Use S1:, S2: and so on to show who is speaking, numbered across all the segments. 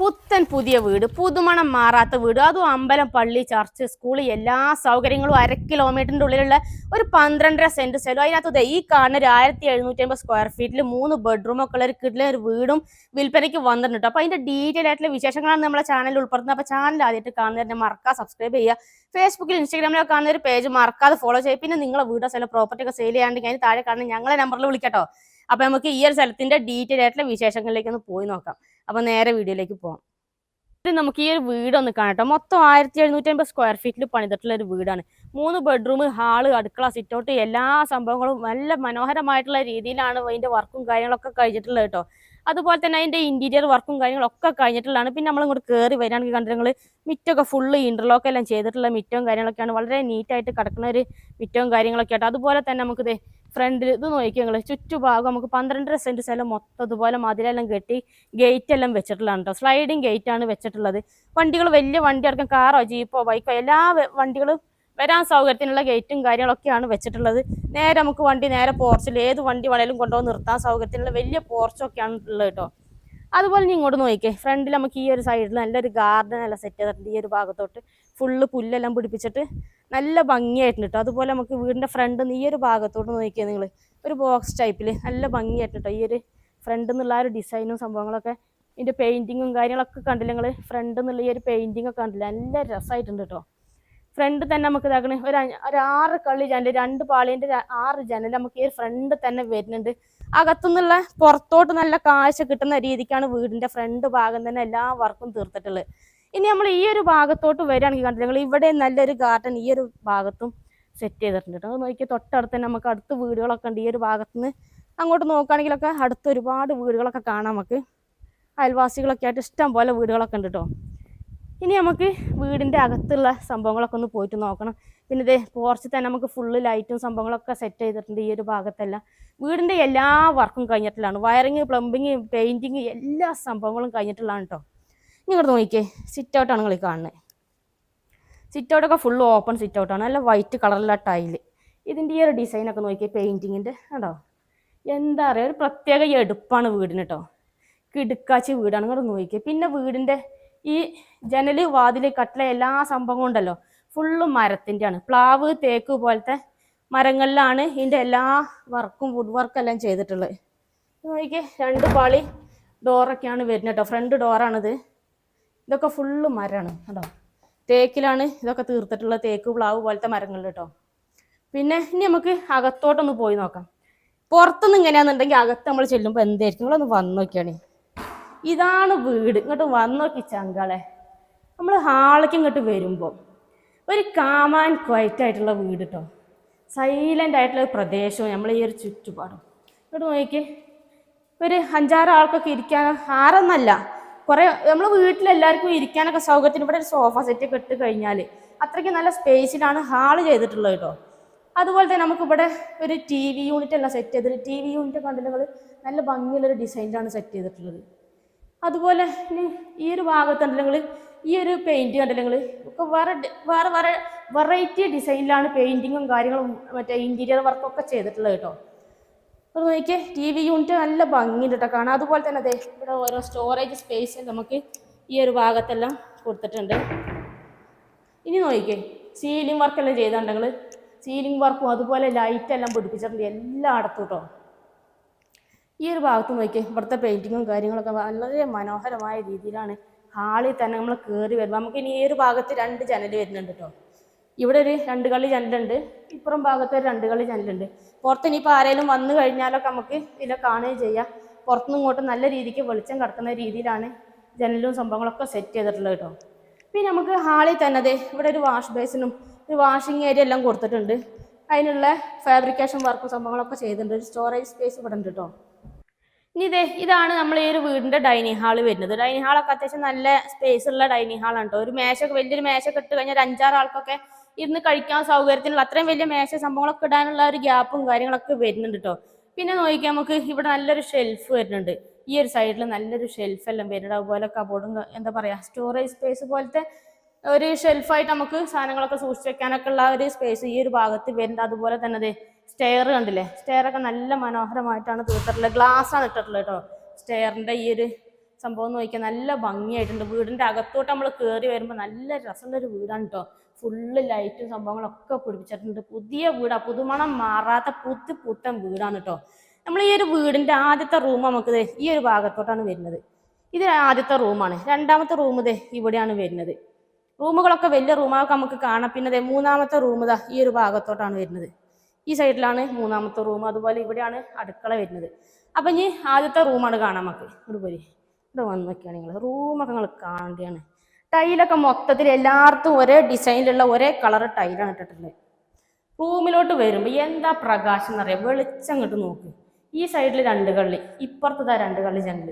S1: പുത്തൻ പുതിയ വീട് പുതുമണം മാറാത്ത വീട്. അതും അമ്പലം പള്ളി ചർച്ച് സ്കൂൾ എല്ലാ സൗകര്യങ്ങളും അര കിലോമീറ്ററിന്റെ ഉള്ളിലുള്ള ഒരു പന്ത്രണ്ടര സെന്റ് സ്ഥലം. അതിനകത്ത് ഈ കാണുന്ന ഒരു ആയിരത്തി എഴുന്നൂറ്റി അമ്പത് സ്ക്വയർ ഫീറ്റിൽ മൂന്ന് ബെഡ്റൂം ഒക്കെ ഉള്ള ഒരു കിട്ടിലെ ഒരു വീടും വിൽപ്പനയ്ക്ക് വന്നിട്ടുണ്ട്. അപ്പൊ അതിന്റെ ഡീറ്റെയിൽ ആയിട്ടുള്ള വിശേഷങ്ങളാണ് നമ്മളെ ചാനലിൽ ഉൾപ്പെടുത്തുന്നത്. അപ്പൊ ചാനൽ ആദ്യമായിട്ട് കാണുന്നതിനെ മറക്കാതെ സബ്സ്ക്രൈബ് ചെയ്യുക. ഫേസ്ബുക്കിൽ ഇൻസ്റ്റാഗ്രാമിലൊക്കെ കാണുന്ന ഒരു പേജ് മറക്കാതെ ഫോളോ ചെയ്യുക. പിന്നെ നിങ്ങളെ വീടോ സ്ഥലം പ്രോപ്പർട്ടി ഒക്കെ സെയിൽ ചെയ്യാണ്ടെങ്കിൽ അതിന് താഴെ കാണുന്ന ഞങ്ങളെ നമ്പറിൽ വിളിക്കട്ടോ അപ്പൊ നമുക്ക് ഈ ഒരു സ്ഥലത്തിന്റെ ഡീറ്റെയിൽ ആയിട്ടുള്ള വിശേഷങ്ങളിലേക്ക് ഒന്ന് പോയി നോക്കാം. അപ്പൊ നേരെ വീഡിയോയിലേക്ക് പോകാം നമുക്ക് ഈ ഒരു വീട് ഒന്ന് കാണട്ടോ മൊത്തം ആയിരത്തി എഴുന്നൂറ്റി അമ്പത് സ്ക്വയർ ഫീറ്റിൽ പണിതിട്ടുള്ള ഒരു വീടാണ്. മൂന്ന് ബെഡ്റൂം ഹാൾ അടുക്കള സിറ്റൗട്ട് എല്ലാ സംഭവങ്ങളും നല്ല മനോഹരമായിട്ടുള്ള രീതിയിലാണ് അതിന്റെ വർക്കും കാര്യങ്ങളൊക്കെ കഴിഞ്ഞിട്ടുള്ളത് കേട്ടോ. അതുപോലെ തന്നെ അതിന്റെ ഇന്റീരിയർ വർക്കും കാര്യങ്ങളൊക്കെ കഴിഞ്ഞിട്ടുള്ളതാണ്. പിന്നെ നമ്മൾ ഇങ്ങോട്ട് കയറി വരികയാണെങ്കിൽ കണ്ടിട്ട് നിങ്ങൾ മിറ്റമൊക്കെ ഫുള്ള് ഇന്റർലോക്ക് എല്ലാം ചെയ്തിട്ടുള്ള മിറ്റവും കാര്യങ്ങളൊക്കെയാണ്. വളരെ നീറ്റായിട്ട് കിടക്കുന്ന ഒരു മിറ്റവും കാര്യങ്ങളൊക്കെ ആയിട്ട്. അതുപോലെ തന്നെ നമുക്ക് ദേ ഫ്രണ്ടിൽ ഇത് നോക്കി നിങ്ങൾ ചുറ്റുഭാഗം നമുക്ക് പന്ത്രണ്ടര സെന്റ് സ്ഥലം മൊത്തം ഇതുപോലെ മതിലെല്ലാം കെട്ടി ഗേറ്റ് എല്ലാം വെച്ചിട്ടുള്ളതാണ് കേട്ടോ സ്ലൈഡിങ് ഗേറ്റ് ആണ് വെച്ചിട്ടുള്ളത്. വണ്ടികൾ വലിയ വണ്ടി അടക്കം കാറോ ജീപ്പോ ബൈക്കോ എല്ലാ വണ്ടികളും വരാൻ സൗകര്യത്തിനുള്ള ഗേറ്റും കാര്യങ്ങളൊക്കെയാണ് വെച്ചിട്ടുള്ളത്. നേരെ നമുക്ക് വണ്ടി നേരെ പോർച്ചിൽ ഏത് വണ്ടി വേണേലും കൊണ്ടുപോയി നിർത്താൻ സൗകര്യത്തിനുള്ള വലിയ പോർച്ചൊക്കെയാണ് ഉള്ളത് കേട്ടോ. അതുപോലെ ഇനി ഇങ്ങോട്ട് നോക്കിക്കേ. ഫ്രണ്ടിൽ നമുക്ക് ഈ ഒരു സൈഡിൽ നല്ലൊരു ഗാർഡൻ എല്ലാം സെറ്റ് ചെയ്തിട്ടുണ്ട് ഈ ഒരു ഭാഗത്തോട്ട്. ഫുള്ള് പുല്ലെല്ലാം പിടിപ്പിച്ചിട്ട് നല്ല ഭംഗിയായിട്ടുണ്ട് കേട്ടോ. അതുപോലെ നമുക്ക് വീടിന്റെ ഫ്രണ്ട് ഈ ഒരു ഭാഗത്തോട്ട് നോക്കിയാൽ നിങ്ങൾ ഒരു ബോക്സ് ടൈപ്പിൽ നല്ല ഭംഗിയായിട്ടുണ്ട് കേട്ടോ ഈ ഒരു ഫ്രണ്ട് എന്നുള്ള ആ ഒരു ഡിസൈനും സംഭവങ്ങളൊക്കെ. ഇതിന്റെ പെയിന്റിങ്ങും കാര്യങ്ങളൊക്കെ കണ്ടില്ല നിങ്ങൾ ഫ്രണ്ട് എന്നുള്ള ഈ ഒരു പെയിന്റിങ്ങൊക്കെ കണ്ടില്ല? നല്ല രസമായിട്ടുണ്ട് കേട്ടോ. ഫ്രണ്ട് തന്നെ നമുക്ക് ഇതാക്കണേ. ഒരു ഒരു ആറ് കള്ളി ജനൽ രണ്ട് പാളിന്റെ ആറ് ജനൽ നമുക്ക് ഈ ഫ്രണ്ട് തന്നെ വരുന്നുണ്ട്. അകത്തുനിന്നുള്ള പുറത്തോട്ട് നല്ല കാഴ്ച കിട്ടുന്ന രീതിക്കാണ് വീടിന്റെ ഫ്രണ്ട് ഭാഗം തന്നെ എല്ലാ വർക്കും തീർത്തിട്ടുള്ളത്. ഇനി നമ്മൾ ഈ ഒരു ഭാഗത്തോട്ട് വരികയാണെങ്കിൽ കണ്ടില്ല നിങ്ങൾ ഇവിടെ നല്ലൊരു ഗാർഡൻ ഈ ഒരു ഭാഗത്തും സെറ്റ് ചെയ്തിട്ടുണ്ട് കേട്ടോ നോക്കിയാൽ തൊട്ടടുത്ത് തന്നെ നമുക്ക് അടുത്ത് വീടുകളൊക്കെ ഉണ്ട്. ഈ ഒരു ഭാഗത്തുനിന്ന് അങ്ങോട്ട് നോക്കുകയാണെങ്കിലൊക്കെ അടുത്ത് ഒരുപാട് വീടുകളൊക്കെ കാണാം നമുക്ക്. അയൽവാസികളൊക്കെ ആയിട്ട് ഇഷ്ടം പോലെ വീടുകളൊക്കെ ഉണ്ട് കേട്ടോ ഇനി നമുക്ക് വീടിന്റെ അകത്തുള്ള സംഭവങ്ങളൊക്കെ ഒന്ന് പോയിട്ട് നോക്കണം. പിന്നെ ഇത് പോർച്ചിൽ തന്നെ നമുക്ക് ഫുള്ള് ലൈറ്റും സംഭവങ്ങളൊക്കെ സെറ്റ് ചെയ്തിട്ടുണ്ട് ഈ ഒരു ഭാഗത്തെല്ലാം. വീടിന്റെ എല്ലാ വർക്കും കഴിഞ്ഞിട്ടുള്ളതാണ്. വയറിങ് പ്ലംബിങ് പെയിന്റിങ് എല്ലാ സംഭവങ്ങളും കഴിഞ്ഞിട്ടുള്ളതാണ് കേട്ടോ ഇങ്ങോട്ട് നോക്കിക്കേ. സിറ്റ് ഔട്ടാണ് നിങ്ങൾ കാണുന്നത് സിറ്റ് ഔട്ടൊക്കെ ഫുള്ള് ഓപ്പൺ സിറ്റ് ഔട്ടാണ് നല്ല വൈറ്റ് കളറിലുള്ള ടൈൽ ഇതിന്റെ ഈ ഒരു ഡിസൈനൊക്കെ നോക്കിയേ പെയിന്റിങ്ങിന്റെ കേട്ടോ എന്താ പറയുക ഒരു പ്രത്യേക എടുപ്പാണ് വീടിന് കേട്ടോ കിടുക്കാച്ചി വീടാണ്. ഇങ്ങോട്ട് നോക്കിയേ പിന്നെ വീടിന്റെ ഈ ജനൽ വാതിൽ കട്ടില എല്ലാ സംഭവവും ഉണ്ടല്ലോ. ഫുള്ള് മരത്തിന്റെയാണ് പ്ലാവ് തേക്ക് പോലത്തെ മരങ്ങളിലാണ് ഇതിന്റെ എല്ലാ വർക്കും വുഡ് വർക്കെല്ലാം ചെയ്തിട്ടുള്ളത്. നോക്കി രണ്ട് പാളി ഡോറൊക്കെയാണ് വരുന്നത് കേട്ടോ. ഫ്രണ്ട് ഡോറാണിത് ഇതൊക്കെ ഫുള്ള് മരമാണ് കേട്ടോ. തേക്കിലാണ് ഇതൊക്കെ തീർത്തിട്ടുള്ള തേക്ക് പ്ലാവ് പോലത്തെ മരങ്ങളിൽ കേട്ടോ. പിന്നെ ഇനി നമുക്ക് അകത്തോട്ടൊന്ന് പോയി നോക്കാം. പുറത്തുനിന്ന് ഇങ്ങനെയാണെന്നുണ്ടെങ്കിൽ അകത്ത് നമ്മൾ ചെല്ലുമ്പോൾ എന്തായിരിക്കും? നിങ്ങളൊന്ന് വന്നു നോക്കിയാണ്. ഇതാണ് വീട്. ഇങ്ങോട്ട് വന്നോക്കി ചങ്കളെ. നമ്മൾ ഹാളിലേക്ക് ഇങ്ങോട്ട് വരുമ്പോൾ ഒരു കാമാൻ ക്വയറ്റ് ആയിട്ടുള്ള വീട് കേട്ടോ സൈലന്റ് ആയിട്ടുള്ള പ്രദേശവും നമ്മൾ ഈ ഒരു ചുറ്റുപാടും. ഇങ്ങോട്ട് നോക്കി ഒരു അഞ്ചാറ് ആൾക്കൊക്കെ ഇരിക്കാൻ ആറൊന്നല്ല കുറേ നമ്മൾ വീട്ടിലെല്ലാവർക്കും ഇരിക്കാനൊക്കെ സൗകര്യത്തിന് ഇവിടെ ഒരു സോഫ സെറ്റ് ഇട്ട് കഴിഞ്ഞാൽ അത്രയ്ക്ക് നല്ല സ്പേസിലാണ് ഹാൾ ചെയ്തിട്ടുള്ളത് കേട്ടോ അതുപോലെ തന്നെ നമുക്കിവിടെ ഒരു ടി വി യൂണിറ്റ് അല്ല സെറ്റ് ചെയ്തിട്ട് ടി വി യൂണിറ്റ് കണ്ടിട്ടുള്ളത് നല്ല ഭംഗിയുള്ളൊരു ഡിസൈനിലാണ് സെറ്റ് ചെയ്തിട്ടുള്ളത്. അതുപോലെ ഇനി ഈ ഒരു ഭാഗത്തുണ്ടെങ്കിൽ ഈ ഒരു പെയിന്റ് കണ്ടില്ലെങ്കിൽ ഒക്കെ വേറെ വേറെ വേറെ വെറൈറ്റി ഡിസൈനിലാണ് പെയിന്റിങ്ങും കാര്യങ്ങളും മറ്റേ ഇന്റീരിയർ വർക്കൊക്കെ ചെയ്തിട്ടുള്ളത് കേട്ടോ. അത് നോക്കിയേ ടി വി യൂണിറ്റ് നല്ല ഭംഗിയുണ്ട് കേട്ടോ കാണാം അതുപോലെ തന്നെ അതെ ഇവിടെ ഓരോ സ്റ്റോറേജ് സ്പേസ് നമുക്ക് ഈ ഒരു ഭാഗത്തെല്ലാം കൊടുത്തിട്ടുണ്ട്. ഇനി നോക്കിക്കേ സീലിംഗ് വർക്കെല്ലാം ചെയ്തിട്ടുണ്ടെങ്കിൽ സീലിംഗ് വർക്കും അതുപോലെ ലൈറ്റ് എല്ലാം പിടിപ്പിച്ചിട്ടുണ്ട്. എല്ലായിടത്തും കേട്ടോ. ഈ ഒരു ഭാഗത്ത് നോക്കി ഇവിടുത്തെ പെയിന്റിങ്ങും കാര്യങ്ങളൊക്കെ വളരെ മനോഹരമായ രീതിയിലാണ് ഹാളിൽ തന്നെ നമ്മൾ കയറി വരുമ്പോൾ നമുക്ക് ഇനി ഈ ഒരു ഭാഗത്ത് രണ്ട് ജനൽ വരുന്നുണ്ട് കേട്ടോ ഇവിടെ ഒരു രണ്ട് കളി ജനലുണ്ട് ഇപ്പുറം ഭാഗത്ത് ഒരു രണ്ട് കളി ജനലുണ്ട് പുറത്ത് ഇനിയിപ്പോൾ ആരെങ്കിലും വന്നു കഴിഞ്ഞാലൊക്കെ നമുക്ക് ഇതിലെ കാണുകയും ചെയ്യാം. പുറത്തുനിന്ന് ഇങ്ങോട്ട് നല്ല രീതിക്ക് വെളിച്ചം കിടക്കുന്ന രീതിയിലാണ് ജനലും സംഭവങ്ങളൊക്കെ സെറ്റ് ചെയ്തിട്ടുള്ളത് കേട്ടോ പിന്നെ നമുക്ക് ഹാളിൽ തന്നെ അതെ ഇവിടെ ഒരു വാഷ് ബേസിനും ഒരു വാഷിംഗ് ഏരിയ എല്ലാം കൊടുത്തിട്ടുണ്ട്. അതിനുള്ള ഫാബ്രിക്കേഷൻ വർക്കും സംഭവങ്ങളൊക്കെ ചെയ്തിട്ടുണ്ട്. ഒരു സ്റ്റോറേജ് സ്പേസ് ഇവിടെ ഉണ്ട് കേട്ടോ ഇനി ഇതേ ഇതാണ് നമ്മൾ ഈ ഒരു വീടിന്റെ ഡൈനിങ് ഹാൾ വരുന്നത്. ഡൈനിങ് ഹാളൊക്കെ അത്യാവശ്യം നല്ല സ്പേസ് ഉള്ള ഡൈനിങ് ഹാളാണ് കേട്ടോ. ഒരു മേശ വലിയൊരു മേശൊക്കെ ഇട്ട് കഴിഞ്ഞാൽ ഒരു അഞ്ചാറ് ആൾക്കൊക്കെ ഇരുന്ന് കഴിക്കാൻ സൗകര്യത്തിനുള്ള അത്രയും വലിയ മേശ സംഭവങ്ങളൊക്കെ ഇടാനുള്ള ഒരു ഗ്യാപ്പും കാര്യങ്ങളൊക്കെ വരുന്നുണ്ട് കേട്ടോ. പിന്നെ നോക്കിയാൽ നമുക്ക് ഇവിടെ നല്ലൊരു ഷെൽഫ് വരുന്നുണ്ട്. ഈ ഒരു സൈഡിൽ നല്ലൊരു ഷെൽഫ് എല്ലാം വരുന്നുണ്ട്. അതുപോലെ കബോർഡും എന്താ പറയാ സ്റ്റോറേജ് സ്പേസ് പോലത്തെ ഒരു ഷെൽഫായിട്ട് നമുക്ക് സാധനങ്ങളൊക്കെ സൂക്ഷിച്ച് വെക്കാനൊക്കെ ഉള്ള ഒരു സ്പേസ് ഈ ഒരു ഭാഗത്ത് വരുന്നുണ്ട്. അതുപോലെ തന്നെ സ്റ്റെയർ കണ്ടില്ലേ? സ്റ്റെയർ ഒക്കെ നല്ല മനോഹരമായിട്ടാണ് തീർത്തിട്ടുള്ളത് ഗ്ലാസ് ആണ് ഇട്ടിട്ടുള്ളത് കേട്ടോ. സ്റ്റെയറിന്റെ ഈ ഒരു സംഭവം നോക്കിയാൽ നല്ല ഭംഗിയായിട്ടുണ്ട്. വീടിന്റെ അകത്തോട്ട് നമ്മൾ കയറി വരുമ്പോൾ നല്ല രസമുള്ള ഒരു വീടാണ് കേട്ടോ. ഫുള്ള് ലൈറ്റും സംഭവങ്ങളൊക്കെ പിടിപ്പിച്ചിട്ടുണ്ട്. പുതിയ വീടാ. പുതുമണം മാറാത്ത പുതു പുത്തൻ വീടാണ് കേട്ടോ. നമ്മൾ ഈ ഒരു വീടിന്റെ ആദ്യത്തെ റൂം നമുക്ക് ഈ ഒരു ഭാഗത്തോട്ടാണ് വരുന്നത്. ഇത് ആദ്യത്തെ റൂമാണ് രണ്ടാമത്തെ റൂം ദേ ഇവിടെയാണ് വരുന്നത്. റൂമുകളൊക്കെ വലിയ റൂമൊക്കെ നമുക്ക് കാണാം. പിന്നെ മൂന്നാമത്തെ റൂം ഇതാ ഈ ഒരു ഭാഗത്തോട്ടാണ് വരുന്നത്. ഈ സൈഡിലാണ് മൂന്നാമത്തെ റൂം അതുപോലെ ഇവിടെയാണ് അടുക്കള വരുന്നത്. അപ്പം ഇനി ആദ്യത്തെ റൂമാണ് കാണാൻ നമുക്ക്. ഇവിടെ പോയി ഇവിടെ വന്ന് നോക്കിയാണ് നിങ്ങൾ? റൂമൊക്കെ നിങ്ങൾ കാണേണ്ടതാണ് ടൈലൊക്കെ മൊത്തത്തിൽ എല്ലായിടത്തും ഒരേ ഡിസൈനിലുള്ള ഒരേ കളർ ടൈലാണ് ഇട്ടിട്ടുള്ളത്. റൂമിലോട്ട് വരുമ്പോൾ എന്താ പ്രകാശം എന്നറിയാം വെളിച്ചം അങ്ങോട്ട് നോക്ക്. ഈ സൈഡിൽ രണ്ട് കള്ളി ഇപ്പുറത്തതാ രണ്ട് കള്ളി ജനൽ.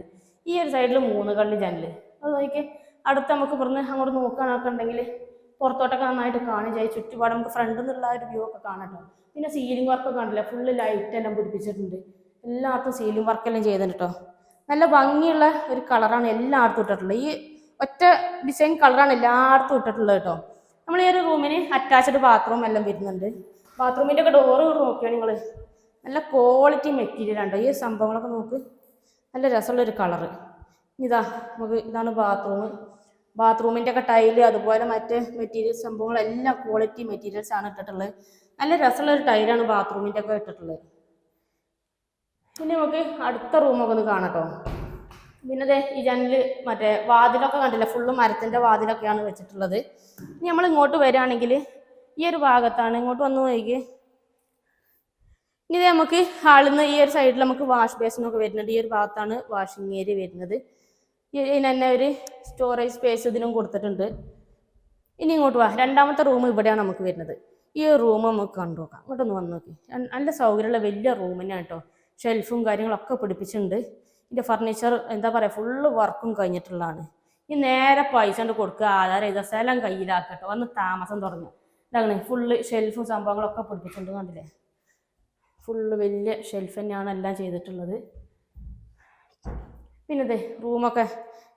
S1: ഈ ഒരു സൈഡിൽ മൂന്ന് കള്ളി ജനൽ. അത് നോക്കി അടുത്ത് നമുക്ക് ഇവിടുന്ന് അങ്ങോട്ട് നോക്കാനൊക്കെ ഉണ്ടെങ്കിൽ പുറത്തോട്ടൊക്കെ നന്നായിട്ട് കാണും ചെയ്യും ചുറ്റുപാട് നമുക്ക് ഫ്രണ്ടിൽ നിന്നുള്ള ഒരു വ്യൂ ഒക്കെ കാണട്ടോ പിന്നെ സീലിംഗ് വർക്ക് കണ്ടില്ല? ഫുള്ള് ലൈറ്റ് എല്ലാം പിടിപ്പിച്ചിട്ടുണ്ട്. എല്ലായിടത്തും സീലിംഗ് വർക്കെല്ലാം ചെയ്തിട്ടുണ്ട് കേട്ടോ നല്ല ഭംഗിയുള്ള ഒരു കളറാണ് എല്ലായിടത്തും ഇട്ടിട്ടുള്ളത്. ഈ ഒറ്റ ഡിസൈൻ കളറാണ് എല്ലായിടത്തും ഇട്ടിട്ടുള്ളത് കേട്ടോ നമ്മൾ ഈ ഒരു റൂമിന് അറ്റാച്ച്ഡ് ബാത്റൂം എല്ലാം വരുന്നുണ്ട്. ബാത്റൂമിന്റെ ഒക്കെ ഡോറ് നോക്കിയാണ് നിങ്ങൾ നല്ല ക്വാളിറ്റി മെറ്റീരിയൽ ആണ് ഈ സംഭവങ്ങളൊക്കെ നോക്ക്. നല്ല രസമുള്ളൊരു കളറ് ഇതാ നമുക്ക് ഇതാണ് ബാത്റൂം ബാത്റൂമിന്റെ ഒക്കെ ടൈൽ അതുപോലെ മറ്റ് മെറ്റീരിയൽ സംഭവങ്ങളെല്ലാം ക്വാളിറ്റി മെറ്റീരിയൽസ് ആണ് ഇട്ടിട്ടുള്ളത്. നല്ല രസമുള്ള ഒരു ടൈലാണ് ബാത്റൂമിന്റെ ഒക്കെ ഇട്ടിട്ടുള്ളത്. പിന്നെ നമുക്ക് അടുത്ത റൂമൊക്കെ ഒന്ന് കാണട്ടോ. പിന്നെ അതെ ഈ ജനൽ മറ്റേ വാതിലൊക്കെ കണ്ടില്ല? ഫുള്ള് മരത്തിന്റെ വാതിലൊക്കെയാണ് വെച്ചിട്ടുള്ളത്. ഇനി നമ്മൾ ഇങ്ങോട്ട് വരികയാണെങ്കിൽ ഈ ഒരു ഭാഗത്താണ്. ഇങ്ങോട്ട് വന്നു നോക്കി ഇനി നമുക്ക് ഹാളിൽ നിന്ന് ഈ ഒരു സൈഡിൽ നമുക്ക് വാഷ് ബേസിനൊക്കെ വരുന്നുണ്ട്. ഈ ഒരു ഭാഗത്താണ് വാഷിംഗ് ഏരിയ വരുന്നത്. ഇതിന് തന്നെ ഒരു സ്റ്റോറേജ് സ്പേസ് ഇതിനും കൊടുത്തിട്ടുണ്ട്. ഇനി ഇങ്ങോട്ട് വാ. രണ്ടാമത്തെ റൂം ഇവിടെയാണ് നമുക്ക് വരുന്നത്. ഈ റൂം നമുക്ക് കണ്ടു നോക്കാം. ഇങ്ങോട്ടൊന്ന് വന്ന് നോക്കി. നല്ല സൗകര്യമുള്ള വലിയ റൂം തന്നെയാണ് കേട്ടോ. ഷെൽഫും കാര്യങ്ങളൊക്കെ പിടിപ്പിച്ചിട്ടുണ്ട്. ഇതിന്റെ ഫർണിച്ചർ എന്താ പറയുക ഫുള്ള് വർക്കും കഴിഞ്ഞിട്ടുള്ളതാണ്. ഈ നേരെ പൈസ കൊണ്ട് കൊടുക്കുക. ആധാരം ചെയ്ത സ്ഥലം കയ്യിലാക്കട്ടോ വന്ന് താമസം തുടങ്ങും ഇതാണ് ഫുള്ള് ഷെൽഫും സംഭവങ്ങളൊക്കെ പിടിപ്പിച്ചിട്ടുണ്ട് കണ്ടില്ലേ? ഫുള്ള് വലിയ ഷെൽഫ് തന്നെയാണ് എല്ലാം ചെയ്തിട്ടുള്ളത്. പിന്നെ ഇതേ റൂമൊക്കെ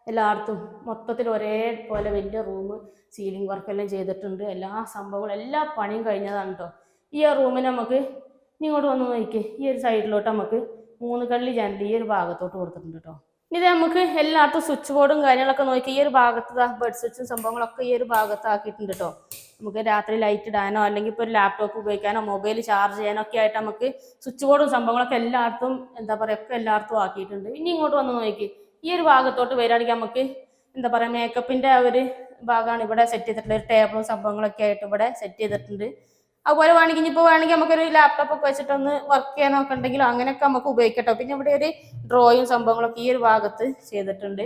S1: എല്ലായിടത്തും മൊത്തത്തിൽ ഒരേപോലെ വലിയ റൂം സീലിംഗ് വർക്കെല്ലാം ചെയ്തിട്ടുണ്ട്. എല്ലാ സംഭവങ്ങളും എല്ലാ പണിയും കഴിഞ്ഞതാണ് കേട്ടോ ഈ റൂമിന് നമുക്ക് ഇങ്ങോട്ട് വന്ന് നോക്കിക്കേ. ഈ ഒരു സൈഡിലോട്ട് നമുക്ക് മൂന്ന് കള്ളി ജനൽ ഈ ഒരു ഭാഗത്തോട്ട് കൊടുത്തിട്ടുണ്ട് കേട്ടോ ഇത് നമുക്ക് എല്ലായിടത്തും സ്വിച്ച് ബോർഡും കാര്യങ്ങളൊക്കെ നോക്കി ഈ ഒരു ഭാഗത്ത് ബെഡ് സ്വിച്ചും സംഭവങ്ങളൊക്കെ ഈ ഒരു ഭാഗത്ത് ആക്കിയിട്ടുണ്ട് കേട്ടോ നമുക്ക് രാത്രി ലൈറ്റ് ഇടാനോ അല്ലെങ്കിൽ ഇപ്പോൾ ഒരു ലാപ്ടോപ്പ് ഉപയോഗിക്കാനോ മൊബൈൽ ചാർജ് ചെയ്യാനോ ഒക്കെ ആയിട്ട് നമുക്ക് സ്വിച്ച് ബോർഡും സംഭവങ്ങളൊക്കെ എല്ലായിടത്തും എന്താ പറയുക ഒക്കെ എല്ലായിടത്തും ആക്കിയിട്ടുണ്ട്. ഇനി ഇങ്ങോട്ട് വന്ന് നോക്കി. ഈ ഒരു ഭാഗത്തോട്ട് വരികയാണെങ്കിൽ നമുക്ക് എന്താ പറയുക മേക്കപ്പിന്റെ ഒരു ഭാഗമാണ് ഇവിടെ സെറ്റ് ചെയ്തിട്ടുള്ളത് ഒരു ടേബിളും സംഭവങ്ങളൊക്കെ ആയിട്ട് ഇവിടെ സെറ്റ് ചെയ്തിട്ടുണ്ട്. അതുപോലെ വേണമെങ്കിൽ ഇനിയിപ്പോൾ വേണമെങ്കിൽ നമുക്കൊരു ലാപ്ടോപ്പ് ഒക്കെ വെച്ചിട്ടൊന്ന് വർക്ക് ചെയ്യാനൊക്കെ ഉണ്ടെങ്കിൽ അങ്ങനെയൊക്കെ നമുക്ക് ഉപയോഗിക്കട്ടോ. പിന്നെ ഇവിടെ ഒരു ഡ്രോയും സംഭവങ്ങളൊക്കെ ഈ ഒരു ഭാഗത്ത് ചെയ്തിട്ടുണ്ട്.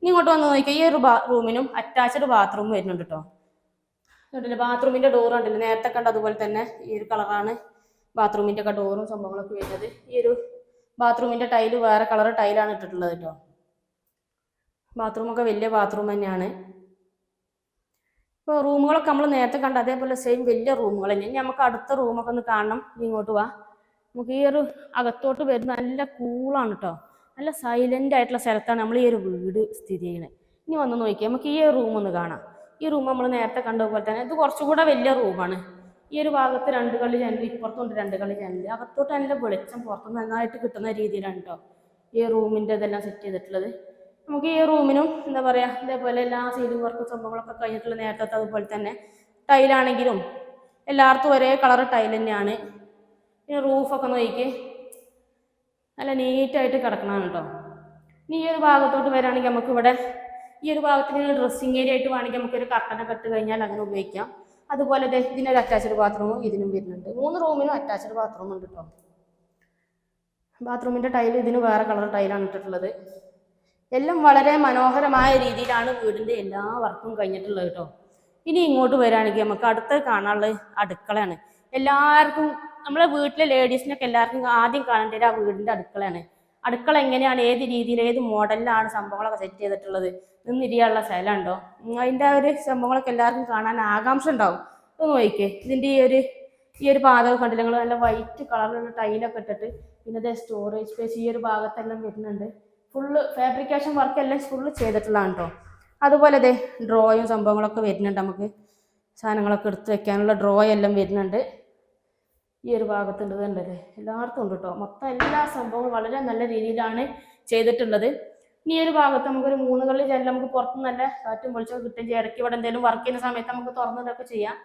S1: ഇനി ഇങ്ങോട്ട് വന്ന് നോക്കിയാൽ ഈ ഒരു റൂമിനും അറ്റാച്ച്ഡ് ബാത്റൂം വരുന്നുണ്ട് കേട്ടോ കണ്ടില്ലേ ബാത്റൂമിന്റെ ഡോർ കണ്ടില്ലേ നേരത്തെ കണ്ട അതുപോലെ തന്നെ ഈ ഒരു കളറാണ് ബാത്റൂമിന്റെ ഒക്കെ ഡോറും സംഭവങ്ങളൊക്കെ വരുന്നത്. ഈ ഒരു ബാത്റൂമിന്റെ ടൈൽ വേറെ കളർ ടൈലാണ് ഇട്ടിട്ടുള്ളത് കേട്ടോ ബാത്റൂമൊക്കെ വലിയ ബാത്റൂം തന്നെയാണ്. ഇപ്പോൾ റൂമുകളൊക്കെ നമ്മൾ നേരത്തെ കണ്ട അതേപോലെ സെയിം വലിയ റൂമുകൾ ഇനി നമുക്ക് അടുത്ത റൂമൊക്കെ ഒന്ന് കാണണം. ഇങ്ങോട്ട് വാ. നമുക്ക് ഈ ഒരു അകത്തോട്ട് വരുന്ന നല്ല കൂളാണ് കേട്ടോ നല്ല സൈലന്റ് ആയിട്ടുള്ള സ്ഥലത്താണ് നമ്മൾ ഈ ഒരു വീട് സ്ഥിതി ചെയ്യുന്നത് ഇനി വന്ന് നോക്കിയാൽ നമുക്ക് ഈ ഒരു റൂം ഒന്ന് കാണാം. ഈ റൂം നമ്മൾ നേരത്തെ കണ്ട പോലെ തന്നെ ഇത് കുറച്ചുകൂടെ വലിയ റൂമാണ് ഈ ഒരു ഭാഗത്ത് രണ്ട് കളി ജനൽ ഇപ്പുറത്തുണ്ട് രണ്ട് കളി ജനൽ. അകത്തോട്ട് നല്ല വെളിച്ചം പുറത്ത് നന്നായിട്ട് കിട്ടുന്ന രീതിയിലാണ് കേട്ടോ ഈ റൂമിന്റെ ഇതെല്ലാം സെറ്റ് ചെയ്തിട്ടുള്ളത്. നമുക്ക് ഈ റൂമിനും എന്താ പറയുക ഇതേപോലെ എല്ലാ സീലിംഗ് വർക്കും സംഭവങ്ങളൊക്കെ കഴിഞ്ഞിട്ടുള്ള നേരത്തെ അതുപോലെ തന്നെ ടൈലാണെങ്കിലും എല്ലായിടത്തും ഒരേ കളർ ടൈൽ തന്നെയാണ്. പിന്നെ റൂഫൊക്കെ നോക്കി നല്ല നീറ്റായിട്ട് കിടക്കണം കേട്ടോ ഇനി ഈ ഒരു ഭാഗത്തോട്ട് വരികയാണെങ്കിൽ നമുക്ക് ഇവിടെ ഈ ഒരു ഭാഗത്തിന് ഡ്രസ്സിങ് ഏരിയ ആയിട്ട് വേണമെങ്കിൽ നമുക്കൊരു കർട്ടനൊക്കെ ഇട്ട് കഴിഞ്ഞാൽ അങ്ങനെ ഉപയോഗിക്കാം. അതുപോലെ ഇതിനൊരു അറ്റാച്ച്ഡ് ബാത്റൂമും ഇതിനും വരുന്നുണ്ട്. മൂന്ന് റൂമിനും അറ്റാച്ച്ഡ് ബാത്റൂം ഉണ്ട് കേട്ടോ ബാത്റൂമിന്റെ ടൈൽ ഇതിന് വേറെ കളർ ടൈലാണ് ഇട്ടിട്ടുള്ളത്. എല്ലാം വളരെ മനോഹരമായ രീതിയിലാണ് വീടിന്റെ എല്ലാ വർക്കും കഴിഞ്ഞിട്ടുള്ളത് കേട്ടോ. ഇനി ഇങ്ങോട്ട് വരികയാണെങ്കിൽ നമുക്ക് അടുത്ത് കാണാനുള്ളത് അടുക്കളയാണ്. എല്ലാവർക്കും നമ്മളെ വീട്ടിലെ ലേഡീസിനൊക്കെ എല്ലാവർക്കും ആദ്യം കാണേണ്ടത് ആ വീടിന്റെ അടുക്കളയാണ്. അടുക്കള എങ്ങനെയാണ് ഏത് രീതിയിൽ ഏത് മോഡലിലാണ് സംഭവങ്ങളൊക്കെ സെറ്റ് ചെയ്തിട്ടുള്ളത് നിന്നിരിയാനുള്ള സ്ഥലമുണ്ടോ? അതിന്റെ ഒരു സംഭവങ്ങളൊക്കെ എല്ലാവർക്കും കാണാൻ ആകാംക്ഷ ഉണ്ടാവും. ഒന്ന് നോക്കിക്കേ ഇതിന്റെ ഈ ഒരു ഈ ഒരു പാതകം കണ്ടില്ല? നല്ല വൈറ്റ് കളറിലുള്ള ടൈലൊക്കെ ഇട്ടിട്ട് പിന്നെ അതേ സ്റ്റോറേജ് സ്പേസ് ഈ ഒരു ഭാഗത്തെല്ലാം വരുന്നുണ്ട്. ഫുള്ള് ഫാബ്രിക്കേഷൻ വർക്ക് എല്ലാം ഫുള്ള് ചെയ്തിട്ടുള്ളതാണ് കേട്ടോ അതുപോലെ അതെ ഡ്രോയും സംഭവങ്ങളൊക്കെ വരുന്നുണ്ട് നമുക്ക്. സാധനങ്ങളൊക്കെ എടുത്ത് വെക്കാനുള്ള ഡ്രോ എല്ലാം വരുന്നുണ്ട്. ഈ ഒരു ഭാഗത്തുണ്ട് ഇതുണ്ടല്ലേ എല്ലായിടത്തും ഉണ്ട് കേട്ടോ മൊത്തം എല്ലാ സംഭവവും വളരെ നല്ല രീതിയിലാണ് ചെയ്തിട്ടുള്ളത്. ഇനി ഒരു ഭാഗത്ത് നമുക്കൊരു മൂന്ന് കളി ചെല്ലാം നമുക്ക് പുറത്ത് നല്ല കാറ്റും വെളിച്ചം കിട്ടും. ചെയ്യാം ഇടയ്ക്ക് ഇവിടെ എന്തെങ്കിലും വർക്ക് ചെയ്യുന്ന സമയത്ത് നമുക്ക് തുറന്നിട്ടൊക്കെ ചെയ്യാം.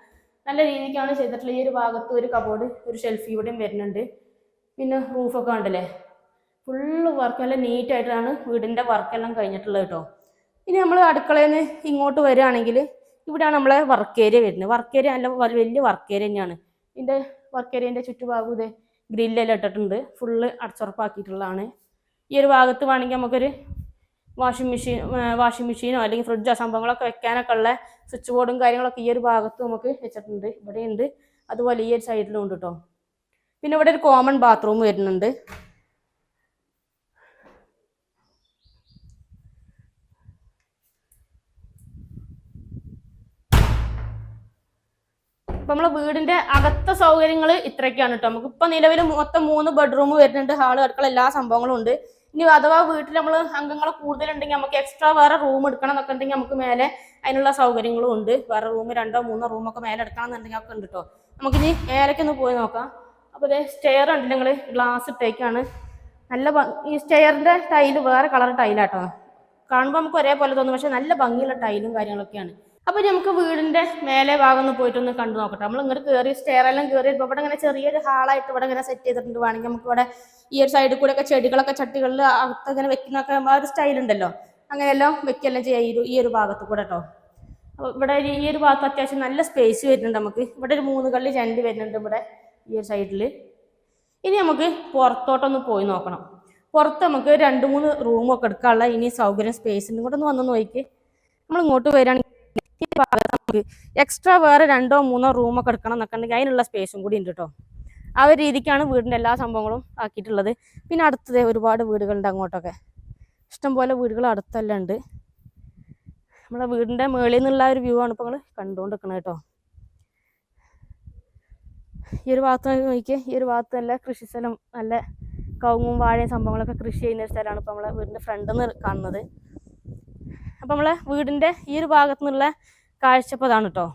S1: നല്ല രീതിക്കാണ് ചെയ്തിട്ടുള്ളത് ഈ ഒരു ഭാഗത്ത് ഒരു കബോർഡ് ഒരു ഷെൽഫ് ഇവിടെയും വരുന്നുണ്ട്. പിന്നെ റൂഫൊക്കെ ഉണ്ടല്ലേ ഫുള്ള് വർക്ക് നീറ്റായിട്ടാണ് വീടിന്റെ വർക്കെല്ലാം കഴിഞ്ഞിട്ടുള്ളത് കേട്ടോ ഇനി നമ്മൾ അടുക്കളയിൽ നിന്ന് ഇങ്ങോട്ട് വരികയാണെങ്കിൽ ഇവിടെയാണ് നമ്മളെ വർക്ക് ഏരിയ വരുന്നത്. വർക്ക് ഏരിയ നല്ല വലിയ വർക്ക് ഏരിയ തന്നെയാണ്. ഇതിന്റെ വർക്ക് ഏരിയന്റെ ചുറ്റുഭാഗം ഇത് ഗ്രില്ലെല്ലാം ഇട്ടിട്ടുണ്ട്. ഫുള്ള് അടച്ചുറപ്പാക്കിയിട്ടുള്ളതാണ്. ഈ ഒരു ഭാഗത്ത് വേണമെങ്കിൽ നമുക്കൊരു വാഷിംഗ് മെഷീൻ വാഷിംഗ് മെഷീനോ അല്ലെങ്കിൽ ഫ്രിഡ്ജോ സംഭവങ്ങളൊക്കെ വെക്കാനൊക്കെ ഉള്ള സ്വിച്ച് ബോർഡും കാര്യങ്ങളൊക്കെ ഈ ഒരു ഭാഗത്ത് നമുക്ക് വെച്ചിട്ടുണ്ട്. ഇവിടെയുണ്ട്. അതുപോലെ ഈ ഒരു സൈഡിലും ഉണ്ട് കേട്ടോ പിന്നെ ഇവിടെ ഒരു കോമൺ ബാത്റൂം വരുന്നുണ്ട്. ഇപ്പൊ നമ്മളെ വീടിന്റെ അകത്തെ സൗകര്യങ്ങൾ ഇത്രയൊക്കെയാണ് കേട്ടോ നമുക്ക് ഇപ്പൊ നിലവിൽ മൊത്തം മൂന്ന് ബെഡ്റൂം വരുന്നുണ്ട് ഹാൾ അടുക്കള എല്ലാ സംഭവങ്ങളും ഉണ്ട്. ഇനി അഥവാ വീട്ടിൽ നമ്മൾ അംഗങ്ങൾ കൂടുതലുണ്ടെങ്കിൽ നമുക്ക് എക്സ്ട്രാ വേറെ റൂം എടുക്കണം എന്നൊക്കെ ഉണ്ടെങ്കിൽ നമുക്ക് മേലെ അതിനുള്ള സൗകര്യങ്ങളും ഉണ്ട്. വേറെ റൂം രണ്ടോ മൂന്നോ റൂമൊക്കെ മേലെ എടുക്കണം എന്നുണ്ടെങ്കിൽ ഒക്കെ ഉണ്ട് കേട്ടോ നമുക്ക് ഇനി ഒന്ന് പോയി നോക്കാം. അപ്പോൾ ഇതേ സ്റ്റെയർ ഉണ്ട് നിങ്ങൾ ഗ്ലാസ് ഇട്ടേക്കാണ്. നല്ല ഈ സ്റ്റെയറിന്റെ ടൈൽ വേറെ കളർ ടൈലാട്ടോ കാണുമ്പോൾ നമുക്ക് ഒരേപോലെ തോന്നും പക്ഷെ നല്ല ഭംഗിയുള്ള ടൈലും കാര്യങ്ങളൊക്കെയാണ്. അപ്പൊ നമുക്ക് വീടിന്റെ മേലെ ഭാഗം ഒന്ന് പോയിട്ടൊന്ന് കണ്ടു നോക്കട്ടെ. നമ്മൾ ഇങ്ങോട്ട് കയറി സ്റ്റെയർ എല്ലാം കയറി ഇപ്പോൾ ഇവിടെ ഇങ്ങനെ ചെറിയൊരു ഹാളായിട്ട് ഇവിടെ ഇങ്ങനെ സെറ്റ് ചെയ്തിട്ടുണ്ട്. വേണമെങ്കിൽ നമുക്ക് ഇവിടെ ഈ ഒരു സൈഡിൽ കൂടെ ഒക്കെ ചെടികളൊക്കെ ചട്ടികളിൽ അകത്ത് ഇങ്ങനെ വെക്കുന്നൊക്കെ ആ ഒരു സ്റ്റൈൽ ഉണ്ടല്ലോ. അങ്ങനെയെല്ലാം വെക്കുകയെല്ലാം ചെയ്യാം ഈ ഒരു ഭാഗത്ത് കൂടെ കേട്ടോ അപ്പോൾ ഇവിടെ ഈ ഒരു ഭാഗത്ത് അത്യാവശ്യം നല്ല സ്പേസ് വരുന്നുണ്ട് നമുക്ക്. ഇവിടെ ഒരു മൂന്ന് കള്ളി ജനലി വരുന്നുണ്ട് ഇവിടെ ഈ ഒരു സൈഡിൽ ഇനി നമുക്ക് പുറത്തോട്ടൊന്ന് പോയി നോക്കണം. പുറത്ത് നമുക്ക് രണ്ട് മൂന്ന് റൂമൊക്കെ എടുക്കാനുള്ള ഇനി സൗകര്യം സ്പേസ് ഉണ്ട് ഇങ്ങോട്ടൊന്ന് വന്ന് നോക്കി നമ്മൾ ഇങ്ങോട്ട് വരികയാണെങ്കിൽ ഈ ഭാഗത്ത് നമുക്ക് എക്സ്ട്രാ വേറെ രണ്ടോ മൂന്നോ റൂമൊക്കെ എടുക്കണം എന്നൊക്കെ ഉണ്ടെങ്കിൽ അതിനുള്ള സ്പേസും കൂടി ഉണ്ട് കേട്ടോ ആ ഒരു രീതിക്കാണ് വീടിന്റെ എല്ലാ സംഭവങ്ങളും ആക്കിയിട്ടുള്ളത്. പിന്നെ അടുത്തത് ഒരുപാട് വീടുകളുണ്ട് അങ്ങോട്ടൊക്കെ. ഇഷ്ടംപോലെ വീടുകൾ അടുത്തെല്ലാം ഉണ്ട്. നമ്മളെ വീടിന്റെ മുകളിൽ നിന്നുള്ള ഒരു വ്യൂ ആണ് ഇപ്പോൾ നിങ്ങൾ കണ്ടുകൊണ്ടിരിക്കുന്നത് കേട്ടോ ഈ ഒരു ഭാഗത്ത് നോക്കിയാൽ ഈ ഒരു ഭാഗത്ത് നല്ല കൃഷി സ്ഥലം നല്ല കവുങ്ങും വാഴയും സംഭവങ്ങളൊക്കെ കൃഷി ചെയ്യുന്ന ഒരു സ്ഥലമാണ് ഇപ്പോൾ നമ്മളെ വീടിന്റെ ഫ്രണ്ടിൽ നിന്ന് കാണുന്നത്. അപ്പം നമ്മളെ വീടിന്റെ ഈ ഒരു ഭാഗത്തു നിന്നുള്ള കാഴ്ചപ്പതാണ് കേട്ടോ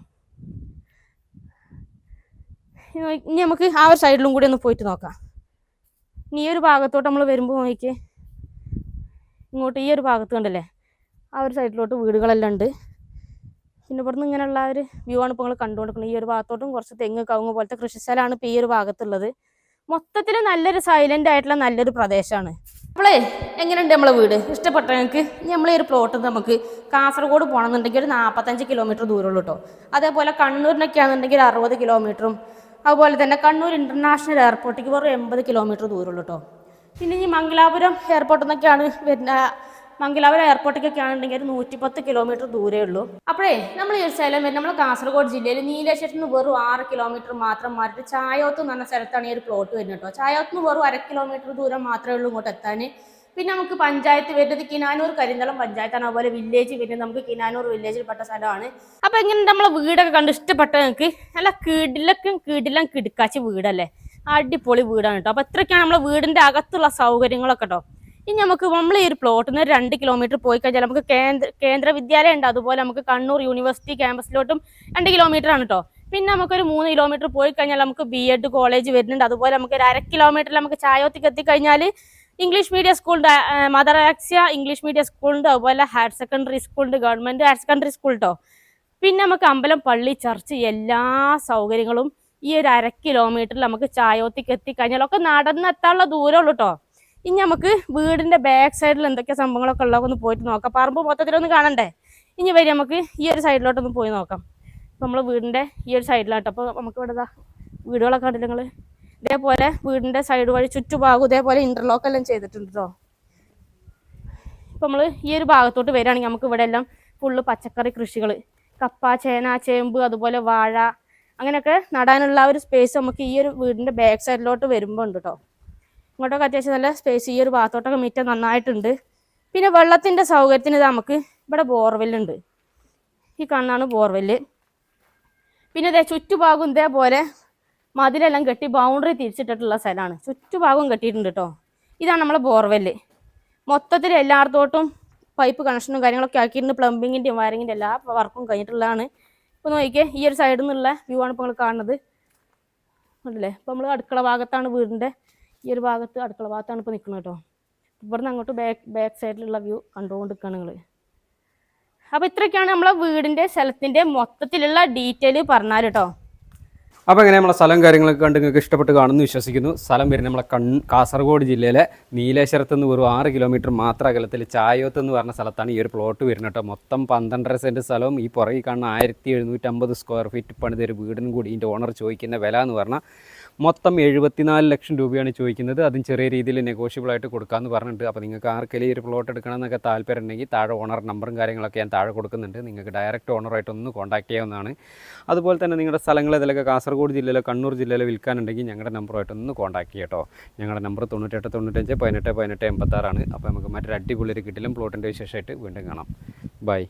S1: ഇനി നമുക്ക് ആ ഒരു സൈഡിലും കൂടി ഒന്ന് പോയിട്ട് നോക്കാം. ഇനി ഈ ഒരു ഭാഗത്തോട്ട് നമ്മൾ വരുമ്പോൾ നോക്കി ഇങ്ങോട്ട് ഈ ഒരു ഭാഗത്ത് കണ്ടല്ലേ ആ ഒരു സൈഡിലോട്ട് വീടുകളെല്ലാം ഉണ്ട്. പിന്നെ ഇവിടുന്ന് ഇങ്ങനെയുള്ള ഒരു വ്യൂ ആണ് ഇപ്പോൾ നിങ്ങൾ കണ്ടുകൊണ്ടിരിക്കുന്നത്. ഈ ഒരു ഭാഗത്തോട്ടും കുറച്ച് തെങ്ങ് കവുങ്ങ് പോലത്തെ കൃഷിസ്ഥലമാണ് ഇപ്പോൾ ഈ ഒരു ഭാഗത്തുള്ളത്. മൊത്തത്തിൽ നല്ലൊരു സൈലന്റ് ആയിട്ടുള്ള നല്ലൊരു പ്രദേശമാണ്. അപ്പോളേ എങ്ങനെയുണ്ട് നമ്മളെ വീട്? ഇഷ്ടപ്പെട്ട ഞങ്ങൾക്ക് നമ്മളെ ഒരു പ്ലോട്ട് നമുക്ക്. കാസർഗോഡ് പോകണമെന്നുണ്ടെങ്കിൽ ഒരു നാൽപ്പത്തഞ്ച് കിലോമീറ്റർ ദൂരമുള്ളൂ കേട്ടോ അതേപോലെ കണ്ണൂരിനൊക്കെ ആണെന്നുണ്ടെങ്കിൽ അറുപത് കിലോമീറ്ററും അതുപോലെ തന്നെ കണ്ണൂർ ഇന്റർനാഷണൽ എയർപോർട്ടിലേക്ക് വെറും എൺപത് കിലോമീറ്റർ ദൂരമുള്ളൂ കേട്ടോ പിന്നെ ഈ മംഗലാപുരം എയർപോർട്ടിൽ നിന്നൊക്കെയാണ് വരുന്ന മംഗലാപുരം എയർപോർട്ടിലേക്കൊക്കെ ആണെന്നുണ്ടെങ്കിൽ ഒരു നൂറ്റിപ്പത്ത് കിലോമീറ്റർ ദൂരേ ഉള്ളൂ. അപ്പോഴേ നമ്മൾ സ്ഥലം വരുന്നത് നമ്മൾ കാസർഗോഡ് ജില്ലയിൽ നീലേശ്വരത്ത് നിന്ന് വെറും ആറ് കിലോമീറ്റർ മാത്രം മാറിയിട്ട് ചായോത്ത് എന്ന് പറഞ്ഞ സ്ഥലത്താണ് ഈ ഒരു പ്ലോട്ട് വരുന്നത് കേട്ടോ. ചായോത്ത് നിന്ന് വെറും അര കിലോമീറ്റർ ദൂരം മാത്രമേ ഉള്ളൂ ഇങ്ങോട്ട് എത്താൻ. പിന്നെ നമുക്ക് പഞ്ചായത്ത് വരുന്നത് കിനാനൂർ കരിന്തളം പഞ്ചായത്താണ് അതുപോലെ വില്ലേജ് വരുന്നത് നമുക്ക് കിനാനൂർ വില്ലേജിൽ പെട്ട സ്ഥലമാണ്. അപ്പൊ ഇങ്ങനെ നമ്മളെ വീടൊക്കെ കണ്ട് ഇഷ്ടപ്പെട്ട നിങ്ങൾക്ക്? നല്ല കീടിലൊക്കെ കീടിലും കിടക്കാച്ച വീടല്ലേ? അടിപൊളി വീടാണ് കേട്ടോ. അപ്പൊ ഇത്രയൊക്കെയാണ് നമ്മളെ വീടിന്റെ അകത്തുള്ള സൗകര്യങ്ങളൊക്കെ കേട്ടോ. ഇനി നമുക്ക് നമ്മൾ ഈ ഒരു പ്ലോട്ടിൽ നിന്ന് രണ്ട് കിലോമീറ്റർ പോയി കഴിഞ്ഞാൽ നമുക്ക് കേന്ദ്ര കേന്ദ്ര വിദ്യാലയം ഉണ്ട്. അതുപോലെ നമുക്ക് കണ്ണൂർ യൂണിവേഴ്സിറ്റി ക്യാമ്പസിലോട്ടും രണ്ട് കിലോമീറ്റർ ആണ് കേട്ടോ പിന്നെ നമുക്കൊരു മൂന്ന് കിലോമീറ്റർ പോയി കഴിഞ്ഞാൽ നമുക്ക് ബി എഡ് കോളേജ് വരുന്നുണ്ട്. അതുപോലെ നമുക്ക് ഒരു അര കിലോമീറ്ററിൽ നമുക്ക് ചായോത്തിക്ക് എത്തിക്കഴിഞ്ഞാൽ ഇംഗ്ലീഷ് മീഡിയം സ്കൂളിന്റെ മദർ ആക്സിയ ഇംഗ്ലീഷ് മീഡിയം സ്കൂളുണ്ട് അതുപോലെ ഹയർ സെക്കൻഡറി സ്കൂളുണ്ട് ഗവൺമെന്റ് ഹയർ സെക്കൻഡറി സ്കൂൾ കേട്ടോ പിന്നെ നമുക്ക് അമ്പലം പള്ളി ചർച്ച് എല്ലാ സൗകര്യങ്ങളും ഈ ഒരു അര കിലോമീറ്ററിൽ നമുക്ക് ചായോത്തിക്ക് എത്തിക്കഴിഞ്ഞാൽ ഒക്കെ നടന്നെത്താനുള്ള ദൂരമുള്ളൂ കേട്ടോ ഇനി നമുക്ക് വീടിന്റെ ബാക്ക് സൈഡിൽ എന്തൊക്കെ സംഭവങ്ങളൊക്കെ ഉള്ളതൊക്കെ ഒന്ന് പോയിട്ട് നോക്കാം. പറമ്പ് മൊത്തത്തിലൊന്ന് കാണണ്ടേ? ഇനി വരി നമുക്ക് ഈ ഒരു സൈഡിലോട്ട് ഒന്ന് പോയി നോക്കാം. ഇപ്പം നമ്മൾ വീടിന്റെ ഈ ഒരു സൈഡിലാട്ടോ അപ്പോൾ നമുക്ക് ഇവിടെ വീടുകളൊക്കെ കണ്ടില്ല നിങ്ങൾ ഇതേപോലെ വീടിന്റെ സൈഡ് വഴി ചുറ്റുഭാഗം ഇതേപോലെ ഇന്റർലോക്ക് എല്ലാം ചെയ്തിട്ടുണ്ട് കേട്ടോ ഇപ്പം നമ്മൾ ഈ ഒരു ഭാഗത്തോട്ട് വരികയാണെങ്കിൽ നമുക്ക് ഇവിടെ എല്ലാം ഫുള്ള് പച്ചക്കറി കൃഷികൾ കപ്പ ചേന ചേമ്പ് അതുപോലെ വാഴ അങ്ങനെയൊക്കെ നടാനുള്ള ഒരു സ്പേസ് നമുക്ക് ഈ ഒരു വീടിന്റെ ബാക്ക് സൈഡിലോട്ട് വരുമ്പോൾ ഉണ്ട് കേട്ടോ ഇങ്ങോട്ടൊക്കെ അത്യാവശ്യം നല്ല സ്പേസ് ഈ ഒരു ഭാഗത്തോട്ടൊക്കെ മുറ്റം നന്നായിട്ടുണ്ട്. പിന്നെ വെള്ളത്തിന്റെ സൗകര്യത്തിന് നമുക്ക് ഇവിടെ ബോർവെല്ലുണ്ട്. ഈ കണ്ണാണ് ബോർവെല്ല്. പിന്നെ ഇതേ ചുറ്റുഭാഗം ഇതേപോലെ മതിലെല്ലാം കെട്ടി ബൗണ്ടറി തിരിച്ചിട്ടിട്ടുള്ള സ്ഥലമാണ്. ചുറ്റുഭാഗവും കെട്ടിയിട്ടുണ്ട് കേട്ടോ ഇതാണ് നമ്മളെ ബോർവെല്ല്. മൊത്തത്തിൽ എല്ലായിടത്തോട്ടും പൈപ്പ് കണക്ഷനും കാര്യങ്ങളൊക്കെ ആക്കിയിട്ടുണ്ട്. പ്ലംബിങ്ങിന്റെയും വയറിങ്ങിന്റെ എല്ലാ വർക്കും കഴിഞ്ഞിട്ടുള്ളതാണ്. ഇപ്പോൾ നോക്കിയേ ഈ ഒരു സൈഡിൽ നിന്നുള്ള വ്യൂ ആണ് ഇപ്പോൾ നിങ്ങൾ കാണുന്നത്. ഉണ്ടല്ലേ ഇപ്പോൾ നമ്മൾ അടുക്കള ഭാഗത്താണ് വീടിന്റെ ഈ ഒരു ഭാഗത്ത് അടുക്കള ഭാഗത്താണ് ഇപ്പോൾ നിൽക്കുന്നത് കേട്ടോ. ഇവിടുന്ന് അങ്ങോട്ട് ബാക്ക് ബാക്ക് സൈഡിലുള്ള വ്യൂ കണ്ടുകൊണ്ടിരിക്കുകയാണ് നിങ്ങൾ അപ്പോൾ ഇത്രയൊക്കെയാണ് നമ്മളെ വീടിന്റെ സ്ഥലത്തിന്റെ മൊത്തത്തിലുള്ള ഡീറ്റെയിൽ പറഞ്ഞാൽ കേട്ടോ.
S2: അപ്പോൾ എങ്ങനെ നമ്മളെ സ്ഥലം കാര്യങ്ങളൊക്കെ കണ്ട് നിങ്ങൾക്ക് ഇഷ്ടപ്പെട്ട് കാണുമെന്ന് വിശ്വസിക്കുന്നു. സ്ഥലം വരുന്നത് നമ്മളെ കൺ കാസർഗോഡ് ജില്ലയിലെ നീലേശ്വരത്ത് നിന്ന് വെറും ആറ് കിലോമീറ്റർ മാത്രം അകലത്തിൽ ചായോത്ത് എന്ന് പറഞ്ഞ സ്ഥലത്താണ് ഈ ഒരു പ്ലോട്ട് വരുന്നത് കേട്ടോ. മൊത്തം പന്ത്രണ്ടര സെന്റ് സ്ഥലവും ഈ പുറകിൽ കാണുന്ന ആയിരത്തി എഴുന്നൂറ്റമ്പത് സ്ക്വയർ ഫീറ്റ് പണിത ഒരു വീടിനും കൂടി ഇതിന്റെ ഓണർ ചോദിക്കുന്ന വില എന്ന് പറഞ്ഞാൽ മൊത്തം എഴുപത്തിനാല് ലക്ഷം രൂപയാണ് ചോദിക്കുന്നത്. അതും ചെറിയ രീതിയിൽ നെഗോഷ്യബിൾ ആയിട്ട് കൊടുക്കാമെന്ന് പറഞ്ഞിട്ടുണ്ട്. അപ്പോൾ നിങ്ങൾക്ക് ആർക്കെങ്കിലും ഒരു പ്ലോട്ട് എടുക്കണം എന്നൊക്കെ താല്പര്യം ഉണ്ടെങ്കിൽ താഴെ ഓണർ നമ്പറും കാര്യങ്ങളൊക്കെ ഞാൻ താഴെ കൊടുക്കുന്നുണ്ട്. നിങ്ങൾക്ക് ഡയറക്റ്റ് ഓണറായിട്ട് ഒന്ന് കോൺടാക്ട് ചെയ്യാവുന്നതാണ്. അതുപോലെ തന്നെ നിങ്ങളുടെ സ്ഥലങ്ങൾ ഇതിലൊക്കെ കാസർഗോഡ് ജില്ലയിലോ കണ്ണൂർ ജില്ലയിലോ വിൽക്കാനുണ്ടെങ്കിൽ ഞങ്ങളുടെ നമ്പറുമായിട്ട് ഒന്ന് കോൺടാക്ട് ചെയ്യട്ടോ ഞങ്ങളുടെ നമ്പർ തൊണ്ണൂറ്റെട്ട് തൊണ്ണൂറ്റഞ്ച് പതിനെട്ട് പതിനെട്ട് എൺപത്താറാണ് അപ്പോൾ നമുക്ക് മറ്റൊരു അടിപൊളി ഒരു കിട്ടിലും പ്ലോട്ടിന്റെ വിശേഷമായിട്ട് വീണ്ടും കാണാം. ബൈ